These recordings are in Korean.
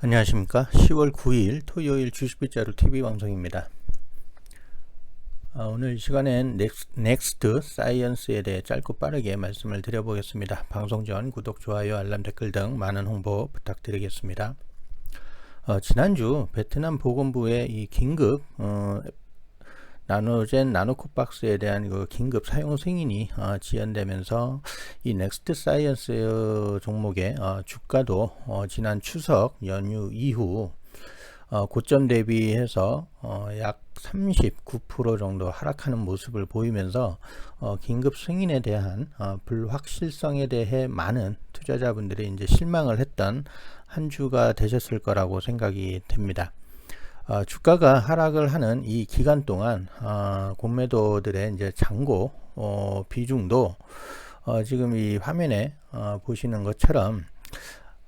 안녕하십니까. 10월 9일 토요일 주식빗자루 TV 방송입니다. 아, 오늘 이 시간엔 넥스, 넥스트 사이언스에 대해 짧고 빠르게 말씀을 드려보겠습니다. 방송 전 구독, 좋아요, 알람, 댓글 등 많은 홍보 부탁드리겠습니다. 어, 지난주 베트남 보건부의 이 긴급 어, 나노젠 나노코박스에 대한 그 긴급 사용 승인이 어, 지연되면서 이 넥스트 사이언스 종목의 어, 주가도 어, 지난 추석 연휴 이후 어, 고점 대비해서 어, 약 39% 정도 하락하는 모습을 보이면서 어, 긴급 승인에 대한 어, 불확실성에 대해 많은 투자자분들이 이제 실망을 했던 한 주가 되셨을 거라고 생각이 됩니다. 어, 주가가 하락을 하는 이 기간 동안 어, 공매도들의 이제 장고 어, 비중도 어, 지금 이 화면에 어, 보시는 것처럼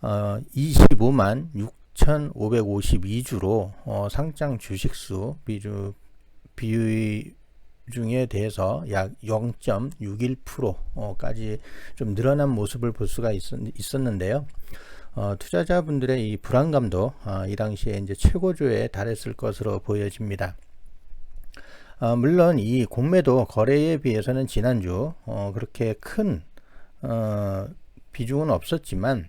어, 25만 6,552주로 어, 상장 주식수 비주 비율 중에 대해서 약 0.61%까지 좀 늘어난 모습을 볼 수가 있었, 있었는데요. 어, 투자자분들의 이 불안감도 어, 이 당시에 이제 최고조에 달했을 것으로 보여집니다. 어, 물론 이 공매도 거래에 비해서는 지난주 어, 그렇게 큰 어, 비중은 없었지만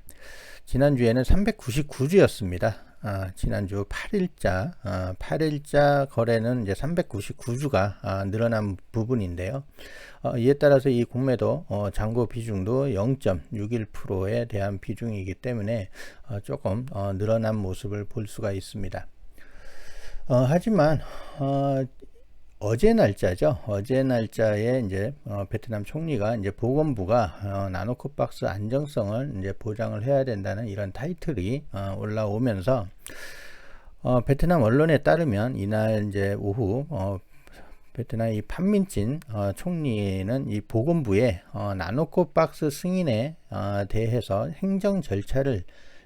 지난주에는 399주였습니다. 아, 지난주 8일자, 아, 8일자 거래는 이제 399주가 아, 늘어난 부분인데요. 어, 이에 따라서 이 공매도 어, 잔고 비중도 0.61%에 대한 비중이기 때문에 어, 조금 어, 늘어난 모습을 볼 수가 있습니다. 어, 하지만 어, 어제 날짜죠. 어제 날짜에 이제 어, 베트남 총리가 이제 보건부가 어, 나노코박스 안정성을 이제 보장을 해야 된다는 이런 타이틀이 어, 올라오면서 어, 베트남 언론에 따르면 이날 이제 오후 어, 베트남 이 판민진 어, 총리는 이 보건부의 어, 나노코박스 승인에 어, 대해서 행정 절차를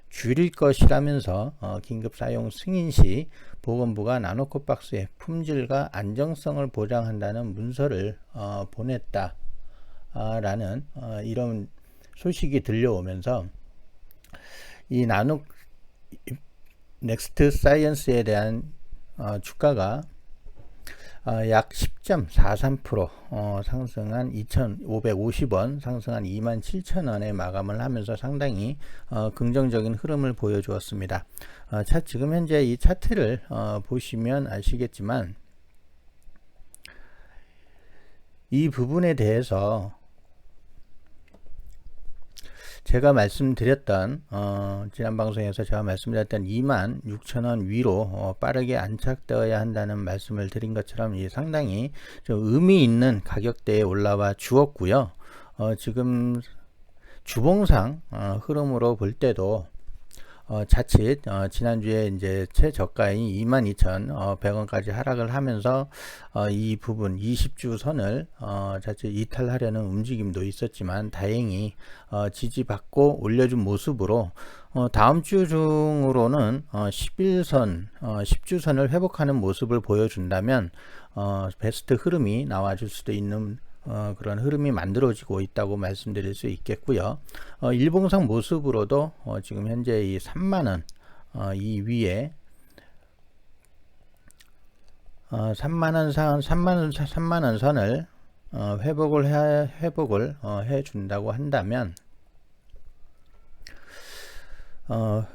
줄일 것이라면서 어, 긴급 사용 승인 시 보건부가 나노코 박스의 품질과 안정성을 보장한다는 문서를 어, 보냈다라는 어, 이런 소식이 들려오면서 이 나노 넥스트 사이언스에 대한 어, 주가가 어, 약 10.43% 어, 상승한 2,550원, 상승한 27,000원에 마감을 하면서 상당히 어, 긍정적인 흐름을 보여주었습니다. 어, 차, 지금 현재 이 차트를 어, 보시면 아시겠지만 이 부분에 대해서 제가 말씀드렸던 어, 지난 방송에서 제가 말씀드렸던 2만 6천 원 위로 어, 빠르게 안착되어야 한다는 말씀을 드린 것처럼 이 상당히 좀 의미 있는 가격대에 올라와 주었고요. 어, 지금 주봉상 어, 흐름으로 볼 때도 어, 자칫 어, 지난주에 이제 최저가인 22,100원까지 하락을 하면서 어, 이 부분 20주 선을 어, 자칫 이탈하려는 움직임도 있었지만 다행히 어, 지지받고 올려준 모습으로 어, 다음 주 중으로는 어, 11선, 어, 10주선을 회복하는 모습을 보여준다면 어, 베스트 흐름이 나와줄 수도 있는 어, 그런 흐름이 만들어지고 있다고 말씀드릴 수 있겠고요. 어, 일봉상 모습으로도 어, 지금 현재 이 3만 원 어, 이 위에 어, 3만 원 선, 3만 원, 3만 원 선을 어, 회복을 해, 회복을 어, 해 준다고 한다면 어,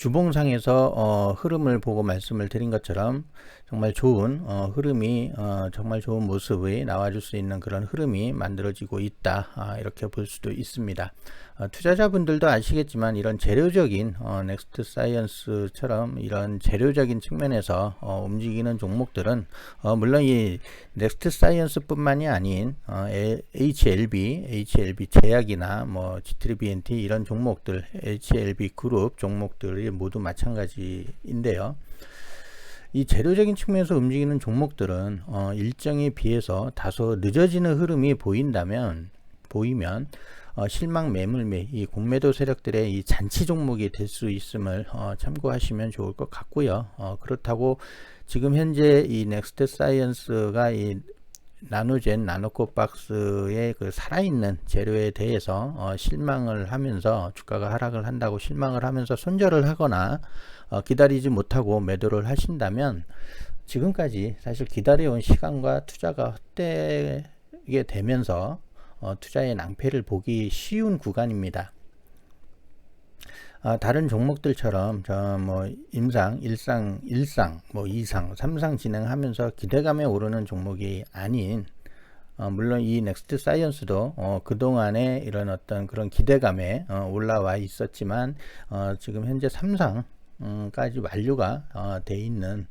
주봉상에서 어, 흐름을 보고 말씀을 드린 것처럼 정말 좋은 어, 흐름이 어, 정말 좋은 모습이 나와줄 수 있는 그런 흐름이 만들어지고 있다 아, 이렇게 볼 수도 있습니다. 어, 투자자분들도 아시겠지만 이런 재료적인 어, 넥스트 사이언스처럼 이런 재료적인 측면에서 어, 움직이는 종목들은 어, 물론 이 넥스트 사이언스뿐만이 아닌 어, HLB, HLB 제약이나 뭐 G3BNT 이런 종목들, HLB 그룹 종목들이 모두 마찬가지인데요. 이 재료적인 측면에서 움직이는 종목들은 어, 일정에 비해서 다소 늦어지는 흐름이 보인다면 보이면 어, 실망 매물매 이 공매도 세력들의 이 잔치 종목이 될 수 있음을 어, 참고하시면 좋을 것 같고요. 어, 그렇다고 지금 현재 이 넥스트 사이언스가 이 나노젠 나노코 박스의 그 살아있는 재료에 대해서 어, 실망을 하면서 주가가 하락을 한다고 실망을 하면서 손절을 하거나 어, 기다리지 못하고 매도를 하신다면 지금까지 사실 기다려온 시간과 투자가 헛되게 되면서 어, 투자의 낭패를 보기 쉬운 구간입니다. 아, 다른 종목들처럼 저 뭐 임상, 일상, 일상, 뭐 이상, 삼상 진행하면서 기대감에 오르는 종목이 아닌 어, 물론 이 넥스트 사이언스도 어, 그동안에 이런 어떤 그런 기대감에 어, 올라와 있었지만 어, 지금 현재 삼상까지 완료가 어, 돼 있는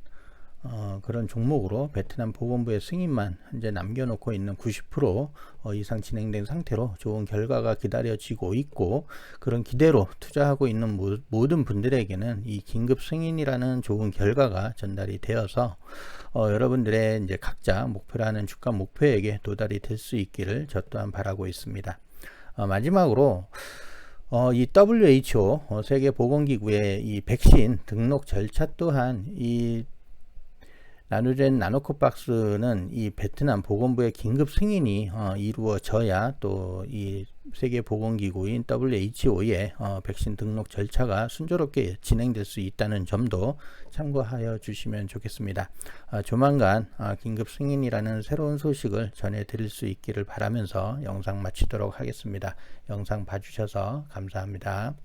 어, 그런 종목으로 베트남 보건부의 승인만 현재 남겨놓고 있는 90% 어, 이상 진행된 상태로 좋은 결과가 기다려지고 있고 그런 기대로 투자하고 있는 모, 모든 분들에게는 이 긴급 승인이라는 좋은 결과가 전달이 되어서 어, 여러분들의 이제 각자 목표라는 주가 목표에게 도달이 될 수 있기를 저 또한 바라고 있습니다. 어, 마지막으로 어, 이 WHO 어, 세계 보건기구의 이 백신 등록 절차 또한 이 나누젠 나노코박스는 이 베트남 보건부의 긴급 승인이 어, 이루어져야 또 이 세계 보건기구인 WHO의 어, 백신 등록 절차가 순조롭게 진행될 수 있다는 점도 참고하여 주시면 좋겠습니다. 아, 조만간 아, 긴급 승인이라는 새로운 소식을 전해드릴 수 있기를 바라면서 영상 마치도록 하겠습니다. 영상 봐주셔서 감사합니다.